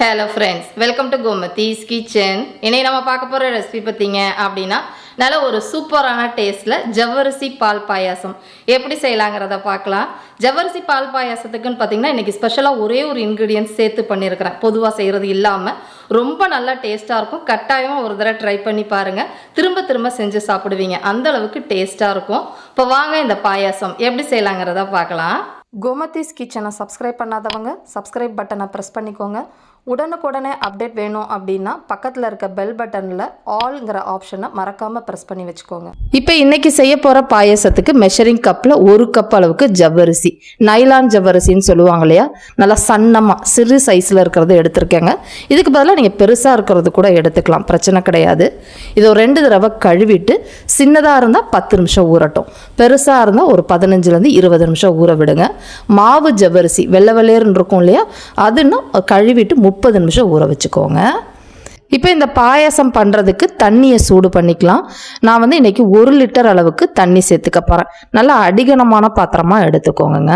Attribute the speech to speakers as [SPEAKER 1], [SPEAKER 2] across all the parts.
[SPEAKER 1] Hello friends welcome to Gomathi's kitchen இன்னைக்கு நம்ம பார்க்க போகிற ரெசிபி பார்த்தீங்க அப்படின்னா நல்ல ஒரு சூப்பரான டேஸ்ட்டில் ஜவ்வரிசி பால் பாயாசம். எப்படி செய்யலாங்கிறத பார்க்கலாம். ஜவ்வரிசி பால் பாயாசத்துக்குன்னு பார்த்தீங்கன்னா இன்றைக்கி ஸ்பெஷலாக ஒரே ஒரு இன்க்ரீடியன்ஸ் சேர்த்து பண்ணியிருக்கிறேன் பொதுவாக செய்கிறது இல்லாமல் ரொம்ப நல்லா டேஸ்ட்டாக இருக்கும். கட்டாயமாக ஒரு தடவை ட்ரை பண்ணி பாருங்கள் திரும்ப திரும்ப செஞ்சு சாப்பிடுவீங்க. அந்த அளவுக்கு டேஸ்ட்டாக இருக்கும். இப்போ வாங்க இந்த பாயாசம். எப்படி செய்யலாங்கிறத பார்க்கலாம். கோமதிஸ் கிச்சனை சப்ஸ்கிரைப் பண்ணாதவங்க சப்ஸ்கிரைப் பட்டனை ப்ரெஸ் பண்ணிக்கோங்க. உடனுக்குடனே அப்டேட் வேணும் அப்படின்னா பக்கத்தில் இருக்க பெல் பட்டனில் ஆல்ங்கிற ஆப்ஷனை மறக்காமல் ப்ரெஸ் பண்ணி வச்சுக்கோங்க. இப்போ இன்றைக்கி செய்ய போகிற பாயசத்துக்கு மெஷரிங் கப்பில் ஒரு கப் அளவுக்கு ஜவ்வரிசி நைலான் ஜவ்வரிசின்னு சொல்லுவாங்க இல்லையா? நல்லா சன்னமாக சிறு சைஸில் இருக்கிறது எடுத்திருக்கேங்க. இதுக்கு பதிலாக நீங்கள் பெருசாக இருக்கிறது கூட எடுத்துக்கலாம் பிரச்சனை கிடையாது. இதை ஒரு ரெண்டு தடவை கழுவிட்டு சின்னதாக இருந்தால் பத்து நிமிஷம் ஊறட்டும். பெருசாக இருந்தால் ஒரு பதினஞ்சுலேருந்து இருபது நிமிஷம் ஊற விடுங்க. மாவு ஜவ்வரிசி வெள்ளை வெள்ளையர்னு இருக்கும் இல்லையா? அது இன்னும் கழுவிட்டு முப்பது நிமிஷம் ஊற வச்சுக்கோங்க. இப்போ இந்த பாயாசம் பண்ணுறதுக்கு தண்ணியை சூடு பண்ணிக்கலாம். நான் வந்து இன்றைக்கி ஒரு லிட்டர் அளவுக்கு தண்ணி சேர்த்துக்க போகிறேன் நல்லா அடிகனமான பாத்திரமாக எடுத்துக்கோங்க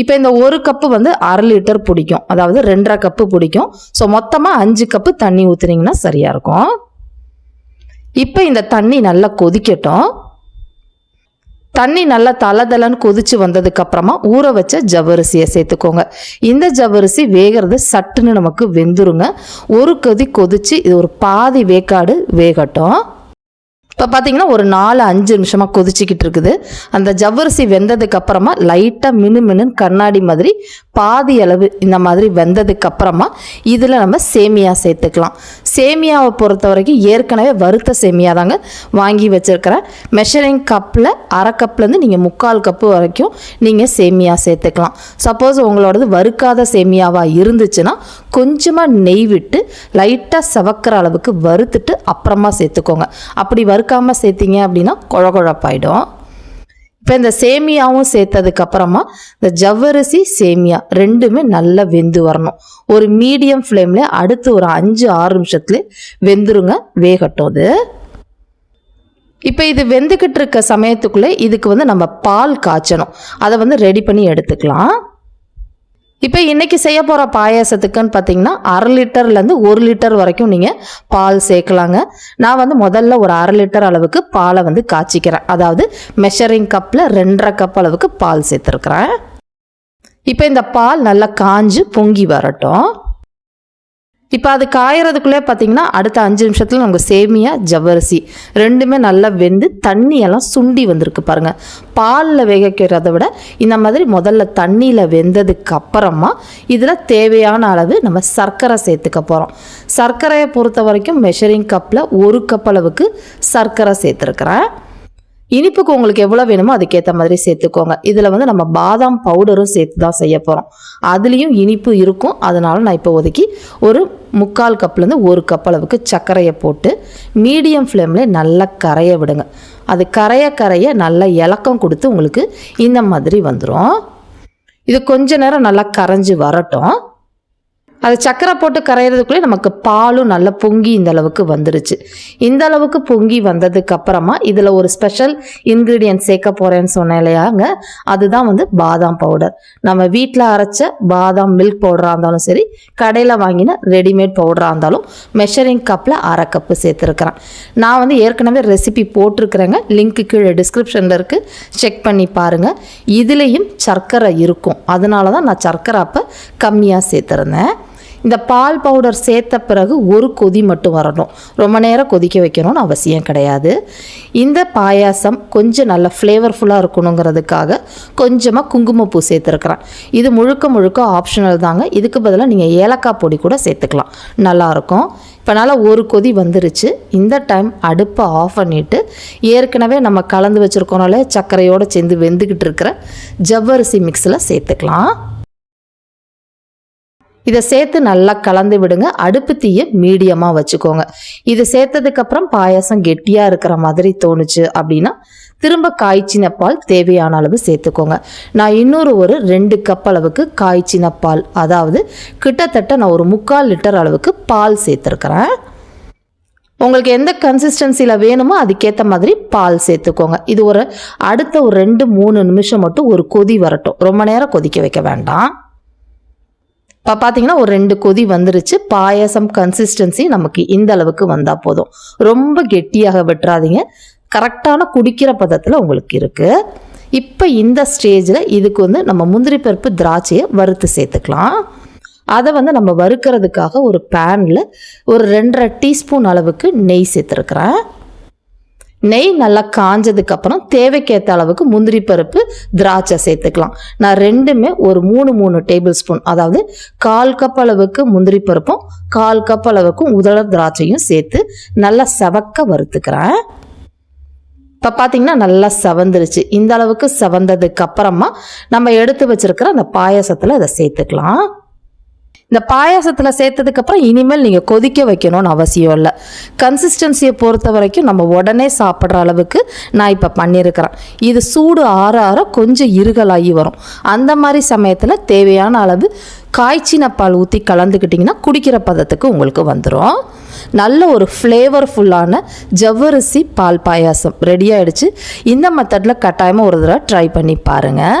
[SPEAKER 1] இப்போ இந்த ஒரு கப்பு வந்து அரை லிட்டர் பிடிக்கும். அதாவது ரெண்டரை கப்பு பிடிக்கும். ஸோ மொத்தமாக அஞ்சு கப்பு தண்ணி ஊற்றுனீங்கன்னா சரியாக இருக்கும். இப்போ இந்த தண்ணி நல்லா கொதிக்கட்டும். தண்ணி நல்லா தலதலன்னு கொதிச்சு வந்ததுக்கு அப்புறமா ஊற வச்ச ஜவ்வரிசியை சேர்த்துக்கோங்க. இந்த ஜவ்வரிசி வேகிறது சட்டுன்னு நமக்கு வெந்துருங்க. ஒரு கொதி கொதிச்சு இது ஒரு பாதி வேக்காடு வேகட்டும். இப்போ பார்த்தீங்கன்னா ஒரு நாலு அஞ்சு நிமிஷமாக கொதிச்சிக்கிட்டு இருக்குது. அந்த ஜவ்வரிசி வெந்ததுக்கு அப்புறமா லைட்டாக மினு மினுன்னு கண்ணாடி மாதிரி பாதி அளவு இந்த மாதிரி வெந்ததுக்கு அப்புறமா இதில் நம்ம சேமியா சேர்த்துக்கலாம். சேமியாவை பொறுத்த வரைக்கும் ஏற்கனவே வறுத்த சேமியா தாங்க வாங்கி வச்சுருக்கிறேன் மெஷரிங் கப்பில் அரை கப்லேருந்து நீங்கள் முக்கால் கப்பு வரைக்கும் நீங்கள் சேமியா சேர்த்துக்கலாம். சப்போஸ் உங்களோடது வறுக்காத சேமியாவாக இருந்துச்சுன்னா கொஞ்சமாக நெய் விட்டு லைட்டாக செவக்கிற அளவுக்கு வறுத்துட்டு அப்புறமா சேர்த்துக்கோங்க. அப்படி வறுக்காமல் சேர்த்திங்க அப்படின்னா குழ குழப்பாயிடும் இப்போ இந்த சேமியாவும் சேர்த்ததுக்கு அப்புறமா இந்த ஜவ்வரிசி சேமியா ரெண்டுமே நல்லா வெந்து வரணும். ஒரு மீடியம் ஃப்ளேமில் அடுத்து ஒரு அஞ்சு ஆறு நிமிஷத்துல வெந்துருங்க. வேகட்டும் அது. இப்போ இது வெந்துக்கிட்டு இருக்க சமயத்துக்குள்ளே இதுக்கு வந்து நம்ம பால் காய்ச்சணும். அதை வந்து ரெடி பண்ணி எடுத்துக்கலாம். இப்போ இன்றைக்கி செய்ய போகிற பாயாசத்துக்குன்னு பார்த்தீங்கன்னா அரை லிட்டர்லேருந்து ஒரு லிட்டர் வரைக்கும் நீங்கள் பால் சேர்க்கலாங்க. நான் வந்து முதல்ல ஒரு அரை லிட்டர் அளவுக்கு பாலை வந்து காய்ச்சிக்கிறேன். அதாவது மெஷரிங் கப்பில் ரெண்டரை கப் அளவுக்கு பால் சேர்த்துருக்குறேன். இப்போ இந்த பால் நல்லா காஞ்சு பொங்கி வரட்டும். இப்போ அது காயறதுக்குள்ளே பார்த்தீங்கன்னா அடுத்த அஞ்சு நிமிஷத்தில் நமக்கு சேமியா ஜவ்வரிசி ரெண்டுமே நல்லா வெந்து தண்ணியெல்லாம் சுண்டி வந்திருக்கு பாருங்கள் பாலில் வேகக்கிறத விட இந்த மாதிரி முதல்ல தண்ணியில் வெந்ததுக்கு அப்புறமா இதில் தேவையான அளவு நம்ம சர்க்கரை சேர்த்துக்க போகிறோம் சர்க்கரையை பொறுத்த வரைக்கும் மெஷரிங் கப்பில் ஒரு கப் அளவுக்கு சர்க்கரை சேர்த்துருக்குறேன். இனிப்புக்கு உங்களுக்கு எவ்வளோ வேணுமோ அதுக்கேற்ற மாதிரி சேர்த்துக்கோங்க. இதில் வந்து நம்ம பாதாம் பவுடரும் சேர்த்து தான் செய்ய போகிறோம் அதுலேயும் இனிப்பு இருக்கும். அதனால நான் இப்போ ஒதுக்கி ஒரு முக்கால் கப்லேருந்து ஒரு கப் அளவுக்கு சர்க்கரையை போட்டு மீடியம் ஃப்ளேமில் நல்லா கரைய விடுங்க. அது கரைய கரைய நல்லா இலக்கம் கொடுத்து உங்களுக்கு இந்த மாதிரி வந்துடும் இது கொஞ்ச நேரம் நல்லா கரைஞ்சி வரட்டும். அது சக்கரை போட்டு கரையிறதுக்குள்ளே நமக்கு பாலும் நல்லா பொங்கி இந்த அளவுக்கு வந்துருச்சு. இந்த அளவுக்கு பொங்கி வந்ததுக்கு அப்புறமா இதில் ஒரு ஸ்பெஷல் இன்க்ரீடியன்ட் சேர்க்க போகிறேன்னு சொன்னேன் இல்லையாங்க? அதுதான் வந்து பாதாம் பவுடர் நம்ம வீட்டில் அரைச்ச பாதாம் மில்க் பவுடராக இருந்தாலும் சரி கடையில் வாங்கின ரெடிமேட் பவுடராக இருந்தாலும் மெஷரிங் கப்பில் அரை கப்பு சேர்த்துருக்குறேன். நான் வந்து ஏற்கனவே ரெசிபி போட்டிருக்கிறேங்க. லிங்க்கு கீழே டிஸ்கிரிப்ஷனில் இருக்குது செக் பண்ணி பாருங்கள் இதுலேயும் சர்க்கரை இருக்கும். அதனால தான் நான் சர்க்கரை அப்போ கம்மியாக சேர்த்துருந்தேன். இந்த பால் பவுடர் சேர்த்த பிறகு ஒரு கொதி மட்டும் வரணும். ரொம்ப நேரம் கொதிக்க வைக்கணும்னு அவசியம் கிடையாது. இந்த பாயாசம் கொஞ்சம் நல்ல ஃப்ளேவர்ஃபுல்லாக இருக்கணுங்கிறதுக்காக கொஞ்சமாக குங்குமப்பூ சேர்த்துருக்குறேன். இது முழுக்க முழுக்க ஆப்ஷனல் தாங்க. இதுக்கு பதிலாக நீங்கள் ஏலக்காய் பொடி கூட சேர்த்துக்கலாம். நல்லாயிருக்கும் இப்போ நல்லா ஒரு கொதி வந்துருச்சு. இந்த டைம் அடுப்பை ஆஃப் பண்ணிவிட்டு ஏற்கனவே நம்ம கலந்து வச்சுருக்கோனால சர்க்கரையோடு சேர்ந்து வெந்துக்கிட்டு இருக்கிற ஜவ்வரிசி மிக்ஸில் சேர்த்துக்கலாம். இதை சேர்த்து நல்லா கலந்து விடுங்க. அடுப்பு தீயை மீடியமாக வச்சுக்கோங்க. இது சேர்த்ததுக்கப்புறம் பாயாசம் கெட்டியாக இருக்கிற மாதிரி தோணுச்சு அப்படின்னா திரும்ப காய்ச்சின பால் தேவையான அளவு சேர்த்துக்கோங்க. நான் இன்னொரு ஒரு ரெண்டு கப் அளவுக்கு காய்ச்சின பால் அதாவது கிட்டத்தட்ட நான் ஒரு முக்கால் லிட்டர் அளவுக்கு பால் சேர்த்துருக்குறேன். உங்களுக்கு எந்த கன்சிஸ்டன்சியில் வேணுமோ அதுக்கேற்ற மாதிரி பால் சேர்த்துக்கோங்க. இது ஒரு அடுத்த ஒரு ரெண்டு மூணு நிமிஷம் மட்டும் ஒரு கொதி வரட்டும். ரொம்ப நேரம் கொதிக்க வைக்க வேண்டாம்.
[SPEAKER 2] இப்போ பார்த்தீங்கன்னா ஒரு ரெண்டு கொதி வந்துருச்சு. பாயாசம் கன்சிஸ்டன்சி நமக்கு இந்த அளவுக்கு வந்தால் போதும். ரொம்ப கெட்டியாக விட்டுறாதீங்க. கரெக்டான குடிக்கிற பதத்தில் உங்களுக்கு இருக்குது இப்போ இந்த ஸ்டேஜில் இதுக்கு வந்து நம்ம முந்திரி பருப்பு திராட்சையை வறுத்து சேர்த்துக்கலாம். அதை வந்து நம்ம வறுக்கிறதுக்காக ஒரு பேனில் ஒரு ரெண்டரை டீஸ்பூன் அளவுக்கு நெய் சேர்த்துருக்குறேன். நெய் நல்லா காஞ்சதுக்கு அப்புறம் தேவைக்கேற்ற அளவுக்கு முந்திரி பருப்பு திராட்சை சேர்த்துக்கலாம். நான் ரெண்டுமே ஒரு மூணு மூணு டேபிள் ஸ்பூன் அதாவது கால் கப் அளவுக்கு முந்திரி பருப்பும் கால் கப் அளவுக்கும் உதள திராட்சையும் சேர்த்து நல்லா செவக்க வறுத்துக்கிறேன். இப்போ பார்த்தீங்கன்னா நல்லா செவந்துருச்சு. இந்த அளவுக்கு செவந்ததுக்கு அப்புறமா நம்ம எடுத்து வச்சிருக்கிற அந்த பாயாசத்தில் அதை சேர்த்துக்கலாம். இந்த பாயாசத்தில் சேர்த்ததுக்கப்புறம் இனிமேல் நீங்கள் கொதிக்க வைக்கணும்னு அவசியம் இல்லை. கன்சிஸ்டன்சியை பொறுத்த வரைக்கும் நம்ம உடனே சாப்பிட்ற அளவுக்கு நான் இப்போ பண்ணியிருக்கிறேன் இது சூடு ஆற ஆற கொஞ்சம் இருகலாகி வரும். அந்த மாதிரி சமயத்தில் தேவையான அளவு காய்ச்சின பால் ஊற்றி கலந்துக்கிட்டிங்கன்னா குடிக்கிற பதத்துக்கு உங்களுக்கு வந்துடும் நல்ல ஒரு ஃப்ளேவர்ஃபுல்லான ஜவ்வரிசி பால் பாயாசம் ரெடி ஆயிடுச்சு. இந்த மெத்தடில் கட்டாயமாக ஒரு தடவை ட்ரை பண்ணி பாருங்கள்